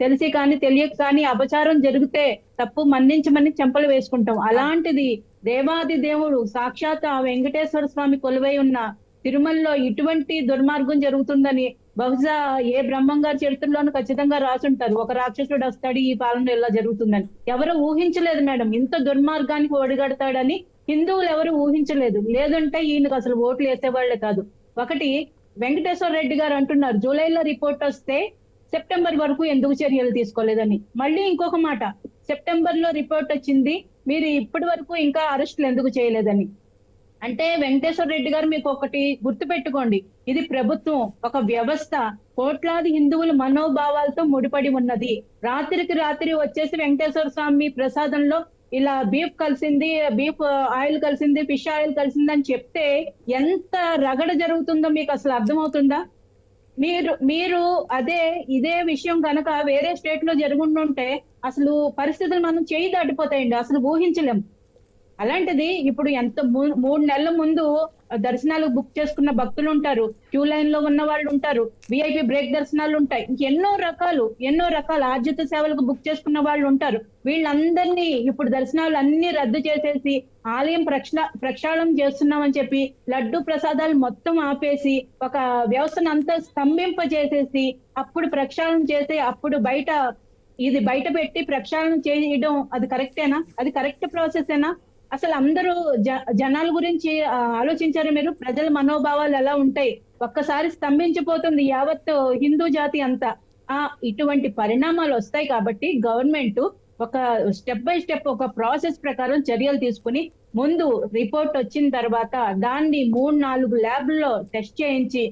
తెలిసి కానీ తెలియక కానీ అపచారం జరిగితే తప్పు మన్నించమని చెంపలు వేసుకుంటాం. అలాంటిది దేవాది దేవుడు సాక్షాత్ ఆ వెంకటేశ్వర స్వామి కొలువై ఉన్న తిరుమలలో ఇటువంటి దుర్మార్గం జరుగుతుందని బహుశా ఏ బ్రహ్మం గారి చరిత్రలోనూ ఖచ్చితంగా రాసుంటారు. ఒక రాక్షసుడు వస్తాడు ఈ పాలన ఇలా జరుగుతుందని. ఎవరు ఊహించలేదు మేడం ఇంత దుర్మార్గానికి ఒడిగడతాడని హిందువులు ఎవరు ఊహించలేదు. లేదంటే ఈయనకు అసలు ఓట్లు వేసేవాళ్ళే కాదు. ఒకటి వెంకటేశ్వర రెడ్డి గారు అంటున్నారు జూలైలో రిపోర్ట్ వస్తే సెప్టెంబర్ వరకు ఎందుకు చర్యలు తీసుకోలేదని. మళ్ళీ ఇంకొక మాట సెప్టెంబర్లో రిపోర్ట్ వచ్చింది మీరు ఇప్పటి వరకు ఇంకా అరెస్టులు ఎందుకు చేయలేదని. అంటే వెంకటేశ్వర రెడ్డి గారు మీకు ఒకటి గుర్తు పెట్టుకోండి ఇది ప్రభుత్వం ఒక వ్యవస్థ కోట్లాది హిందువుల మనోభావాలతో ముడిపడి ఉన్నది. రాత్రికి రాత్రి వచ్చేసి వెంకటేశ్వర స్వామి ప్రసాదంలో ఇలా బీఫ్ కలిసింది బీఫ్ ఆయిల్ కలిసింది ఫిష్ ఆయిల్ కలిసింది అని చెప్తే ఎంత రగడ జరుగుతుందో మీకు అసలు అర్థమవుతుందా? మీరు మీరు అదే ఇదే విషయం కనుక వేరే స్టేట్లో జరుగుంటుంటే అసలు పరిస్థితులు మనం చేయి దాటిపోతాయండి. అసలు ఊహించలేం. అలాంటిది ఇప్పుడు ఎంత మూ- మూడు నెలల ముందు దర్శనాలు బుక్ చేసుకున్న భక్తులు ఉంటారు. క్యూ లైన్లో ఉన్న వాళ్ళు ఉంటారు. విఐపి బ్రేక్ దర్శనాలు ఉంటాయి. ఎన్నో రకాలు ఎన్నో రకాల ఆర్జిత సేవలకు బుక్ చేసుకున్న వాళ్ళు ఉంటారు. వీళ్ళందరినీ ఇప్పుడు దర్శనాలు అన్ని రద్దు చేసేసి ఆలయం ప్రక్ష ప్రక్షాళన చేస్తున్నామని చెప్పి లడ్డు ప్రసాదాలు మొత్తం ఆపేసి ఒక వ్యవస్థను అంతా స్తంభింపజేసేసి అప్పుడు ప్రక్షాళన చేసి అప్పుడు బయట ఇది బయట పెట్టి ప్రక్షాళన చేయడం అది కరెక్టేనా? అది కరెక్ట్ ప్రాసెస్ ఏనా అసలు అందరూ జ- జనాల గురించి ఆలోచించారు మీరు? ప్రజల మనోభావాలు ఎలా ఉంటాయి? ఒక్కసారి స్తంభించిపోతుంది యావత్ హిందూ జాతి అంతా. ఆ ఇటువంటి పరిణామాలు వస్తాయి కాబట్టి గవర్నమెంట్ ఒక స్టెప్ బై స్టెప్ ఒక ప్రాసెస్ ప్రకారం చర్యలు తీసుకుని ముందు రిపోర్ట్ వచ్చిన తర్వాత దాన్ని మూడు నాలుగు ల్యాబ్ల్లో టెస్ట్ చేయించి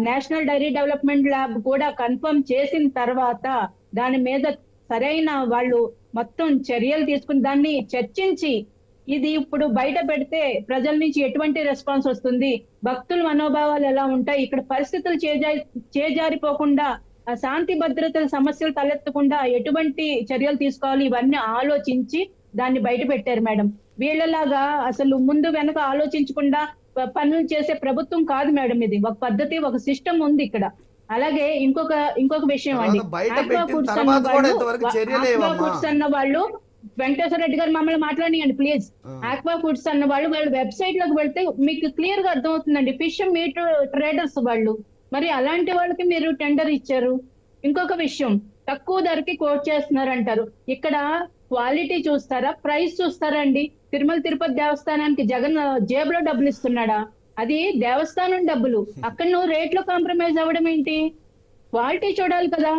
నేషనల్ డైరీ డెవలప్మెంట్ ల్యాబ్ కూడా కన్ఫర్మ్ చేసిన తర్వాత దాని మీద సరైన వాళ్ళు మొత్తం చర్యలు తీసుకుని దాన్ని చర్చించి ఇది ఇప్పుడు బయట పెడితే ప్రజల నుంచి ఎటువంటి రెస్పాన్స్ వస్తుంది? భక్తుల మనోభావాలు ఎలా ఉంటాయి? ఇక్కడ పరిస్థితులు చేజారి చేజారిపోకుండా శాంతి భద్రతల సమస్యలు తలెత్తకుండా ఎటువంటి చర్యలు తీసుకోవాలి? ఇవన్నీ ఆలోచించి దాన్ని బయట పెట్టారు మేడం. వీళ్ళలాగా అసలు ముందు వెనక ఆలోచించకుండా పనులు చేసే ప్రభుత్వం కాదు మేడం ఇది. ఒక పద్ధతి ఒక సిస్టమ్ ఉంది ఇక్కడ. అలాగే ఇంకొక ఇంకొక విషయం అండి. అన్న కూడా వాళ్ళు- వెంకటేశ్వర రెడ్డి గారు మమ్మల్ని మాట్లాడియండి ప్లీజ్. ఆక్వా ఫుడ్స్ అన్న వాళ్ళు వాళ్ళు వెబ్సైట్లోకి వెళ్తే మీకు క్లియర్గా అర్థమవుతుందండి ఫిష్ మీట్ ట్రేడర్స్ వాళ్ళు. మరి అలాంటి వాళ్ళకి మీరు టెండర్ ఇచ్చారు. ఇంకొక విషయం తక్కువ ధరకి కోట్ చేస్తున్నారు అంటారు ఇక్కడ క్వాలిటీ చూస్తారా? ప్రైస్ చూస్తారా అండి? తిరుమల తిరుపతి దేవస్థానానికి జగన్ జేబులో డబ్బులు ఇస్తున్నాడా? అది దేవస్థానం డబ్బులు. అక్కడ నువ్వు రేట్లో కాంప్రమైజ్ అవ్వడం ఏంటి? క్వాలిటీ చూడాలి కదా.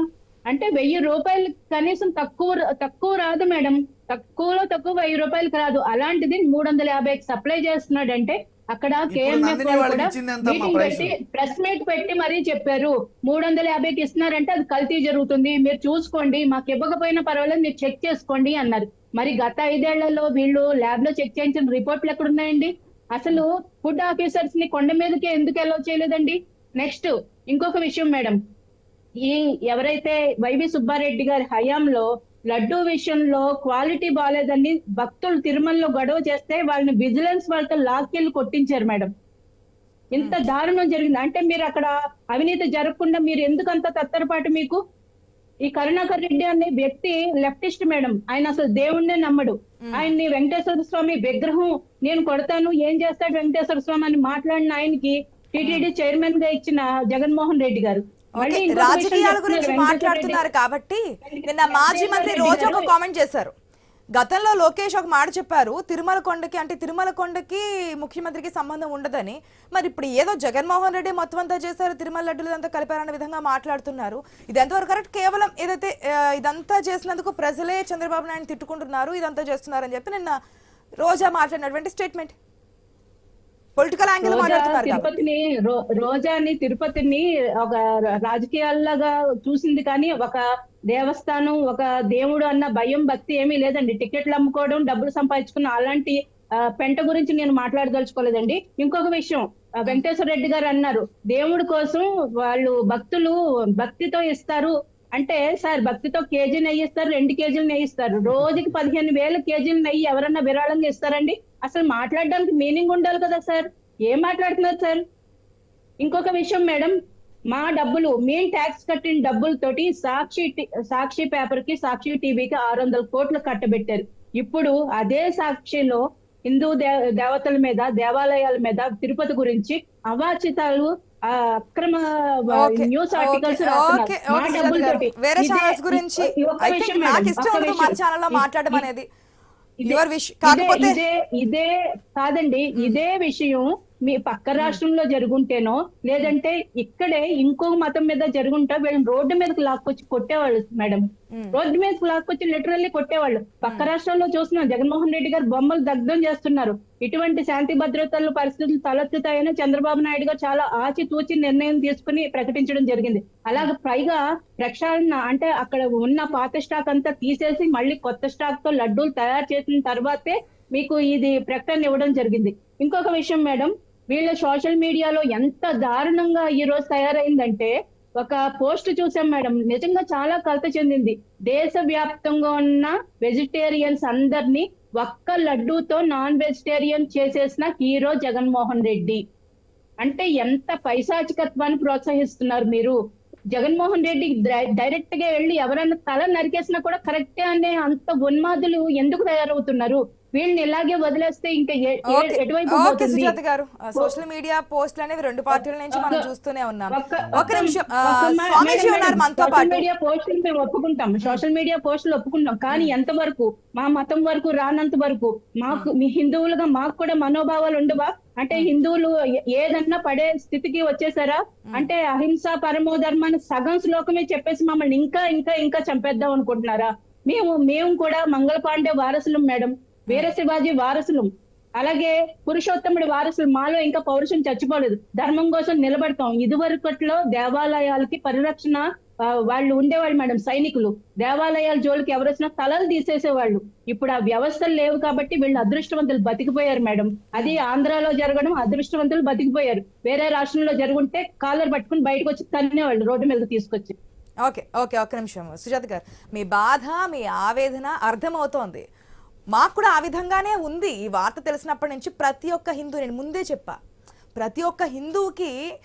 అంటే వెయ్యి రూపాయలు కనీసం తక్కువ తక్కువ రాదు మేడం. తక్కువలో తక్కువ వెయ్యి రూపాయలకి రాదు అలాంటిది మూడు వందల యాభైకి సప్లై చేస్తున్నాడంటే అక్కడ ఇప్పుడు కేఎంఎఫ్ నందిని వాళ్ళు వాళ్ళకి కూడా ఇచ్చింది ఎంతమ్మా మీటింగ్? పెట్టి ప్రెస్? మీట్ పెట్టి మరీ చెప్పారు. మూడు వందల యాభైకి ఇస్తున్నారంటే అది కల్తీ జరుగుతుంది. మీరు చూసుకోండి. మాకు ఇవ్వకపోయినా పర్వాలేదు. మీరు చెక్ చేసుకోండి అన్నారు. మరి గత ఐదేళ్ళలో వీళ్ళు ల్యాబ్లో చెక్ చేయించిన రిపోర్ట్లు ఎక్కడున్నాయండి? అసలు ఫుడ్ ఆఫీసర్స్ని కొండ మీదకి ఎందుకు అలౌ చేయలేదండి? నెక్స్ట్ ఇంకొక విషయం మేడం. ఈ ఎవరైతే వైవి సుబ్బారెడ్డి గారి హయాంలో లడ్డూ విషయంలో క్వాలిటీ బాగాలేదని భక్తులు తిరుమలలో గొడవ చేస్తే వాళ్ళని విజిలెన్స్ వాళ్ళతో లాక్కెళ్ళి కొట్టించారు మేడం. ఇంత దారుణం జరిగింది. అంటే మీరు అక్కడ అవినీతి జరగకుండా మీరు ఎందుకు అంత తత్తరపాటు మీకు? ఈ కరుణాకర్ రెడ్డి అనే వ్యక్తి లెఫ్టిస్ట్ మేడం. ఆయన అసలు దేవుణ్ణే నమ్మడు. ఆయన్ని వెంకటేశ్వర స్వామి విగ్రహం నేను కొడతాను ఏం చేస్తాడు వెంకటేశ్వర స్వామి అని మాట్లాడిన ఆయనకి టిటిడి చైర్మన్గా ఇచ్చిన జగన్మోహన్ రెడ్డి గారు. రాజకీయాల గురించి మాట్లాడుతున్నారు. కాబట్టి నిన్న మాజీ మంత్రి రోజు ఒక కామెంట్ చేశారు. గతంలో లోకేష్ ఒక మాట చెప్పారు తిరుమల కొండకి అంటే తిరుమల కొండకి ముఖ్యమంత్రికి సంబంధం ఉండదని. మరి ఇప్పుడు ఏదో జగన్మోహన్ రెడ్డి మొత్తం అంతా చేశారు తిరుమల లడ్డులు అంతా కలిపారన్న విధంగా మాట్లాడుతున్నారు. ఇది ఎంతవరకు కరెక్ట్ కేవలం ఏదైతే ఇదంతా చేసినందుకు ప్రజలే చంద్రబాబు నాయుడు తిట్టుకుంటున్నారు ఇదంతా చేస్తున్నారని చెప్పి నిన్న రోజా మాట్లాడినటువంటి స్టేట్మెంట్ పొలిటికల్ యాంగిల్. తిరుపతిని రోజాని తిరుపతిని ఒక రాజకీయాల్లాగా చూసింది కానీ ఒక దేవస్థానం ఒక దేవుడు అన్న భయం భక్తి ఏమీ లేదండి టికెట్లు అమ్ముకోవడం డబ్బులు సంపాదించుకున్న అలాంటి పెంట గురించి నేను మాట్లాడదలుచుకోలేదండి ఇంకొక విషయం వెంకటేశ్వర రెడ్డి గారు అన్నారు దేవుడి కోసం వాళ్ళు భక్తులు భక్తితో ఇస్తారు అంటే సార్ భక్తితో కేజీ నెయ్యి ఇస్తారు రెండు కేజీలు నెయ్యి ఇస్తారు. రోజుకి పదిహేను వేల కేజీలు నెయ్యి ఎవరన్నా విరాళంగా ఇస్తారండి అసలు మాట్లాడడానికి మీనింగ్ ఉండాలి కదా సార్. ఏం మాట్లాడుతున్నారు సార్? ఇంకొక విషయం మేడం మా డబ్బులు మేము ట్యాక్స్ కట్టిన డబ్బులతోటి సాక్షి సాక్షి పేపర్కి సాక్షి టీవీకి ఆరు వందల కోట్లు కట్టబెట్టారు. ఇప్పుడు అదే సాక్షిలో హిందూ దేవతల మీద దేవాలయాల మీద తిరుపతి గురించి అవాచితాలు అక్రమ న్యూస్ ఆర్టికల్స్ మా. వేరే ఛానల్స్ గురించి నాకు ఇష్టం విషయం. ఛానల్లో ఇ- మాట్లాడడం అనేది కాకపోతే ఇదే కాదండి ఇదే విషయం మీ పక్క రాష్ట్రంలో జరుగుంటేనో లేదంటే ఇక్కడే ఇంకో మతం మీద జరుగుంటే వీళ్ళని రోడ్డు మీదకి లాక్కొచ్చి కొట్టేవాళ్ళు మేడం. రోడ్డు మీదకి లాక్కొచ్చి లిటరల్లీ కొట్టేవాళ్ళు. పక్క రాష్ట్రాల్లో చూస్తున్నాం జగన్మోహన్ రెడ్డి గారు బొమ్మలు దగ్ధం చేస్తున్నారు. ఇటువంటి శాంతి భద్రతల పరిస్థితులు తలెత్తుతాయని చంద్రబాబు నాయుడు గారు చాలా ఆచితూచి నిర్ణయం తీసుకుని ప్రకటించడం జరిగింది. అలాగే పైగా ప్రక్షాళన అంటే అక్కడ ఉన్న పాత స్టాక్ అంతా తీసేసి మళ్ళీ కొత్త స్టాక్తో లడ్డూలు తయారు చేసిన తర్వాతే మీకు ఇది ప్రకటన ఇవ్వడం జరిగింది. ఇంకొక విషయం మేడం వీళ్ళ సోషల్ మీడియాలో ఎంత దారుణంగా ఈ రోజు తయారైందంటే ఒక పోస్ట్ చూసాం మేడం. నిజంగా చాలా కలత చెందింది. దేశ వ్యాప్తంగా ఉన్న వెజిటేరియన్స్ అందరినీ ఒక్క లడ్డూతో నాన్ వెజిటేరియన్ చేసేసిన హీరో జగన్మోహన్ రెడ్డి. అంటే ఎంత పైశాచికత్వాన్ని ప్రోత్సహిస్తున్నారు మీరు? జగన్మోహన్ రెడ్డి డైరెక్ట్గా వెళ్ళి ఎవరైనా తల నరికేసినా కూడా కరెక్టే అనే అంత ఉన్మాదులు ఎందుకు తయారవుతున్నారు? వీళ్ళని ఇలాగే వదిలేస్తే ఇంకా ఎటువైపు సుజాత గారు. సోషల్ మీడియా పోస్టులు అనేవి రెండు పార్టీల నుంచి మనం చూస్తూనే ఉన్నాం. ఒక నిమిషం సోషల్ మీడియా పోస్టులు మేము ఒప్పుకుంటాం. సోషల్ మీడియా పోస్టులు ఒప్పుకుంటాం కానీ ఎంత వరకు? మా మతం వరకు రానంత వరకు మాకు మీ హిందువులుగా మాకు కూడా మనోభావాలు ఉండవా? అంటే హిందువులు ఏదన్నా పడే స్థితికి వచ్చేసారా? అంటే అహింస పరమో ధర్మాన్ని సగం శ్లోకమే చెప్పేసి మమ్మల్ని ఇంకా ఇంకా ఇంకా చంపేద్దాం అనుకుంటున్నారా? మేము మేము కూడా మంగళ పాండే వారసులం మేడం. వీర శివాజీ వారసులం. అలాగే పురుషోత్తముడి వారసులు. మాలో ఇంకా పౌరుషం చచ్చిపోలేదు. ధర్మం కోసం నిలబడతాం. ఇదివరకట్లో దేవాలయాలకి పరిరక్షణ వాళ్ళు ఉండేవాళ్ళు మేడం సైనికులు. దేవాలయాల జోలికి ఎవరు వచ్చినా తలలు తీసేసేవాళ్ళు. ఇప్పుడు ఆ వ్యవస్థలు లేవు కాబట్టి వీళ్ళు అదృష్టవంతులు బతికిపోయారు మేడం. అది ఆంధ్రాలో జరగడం అదృష్టవంతులు బతికిపోయారు. వేరే రాష్ట్రంలో జరుగుంటే కాలర్ పట్టుకుని బయటకు వచ్చి తన్నేవాళ్ళు రోడ్డు మీద తీసుకొచ్చి. ఓకే ఓకే ఒక్క నిమిషం. సుజాత్ గారు మీ బాధ మీ ఆవేదన అర్థమవుతోంది. మాకు కూడా ఆ విధంగానే ఉంది. ఈ వార్త తెలిసినప్పటి నుంచి ప్రతి ఒక్క హిందూ నేను ముందే చెప్పా. ప్రతి ఒక్క హిందువుకి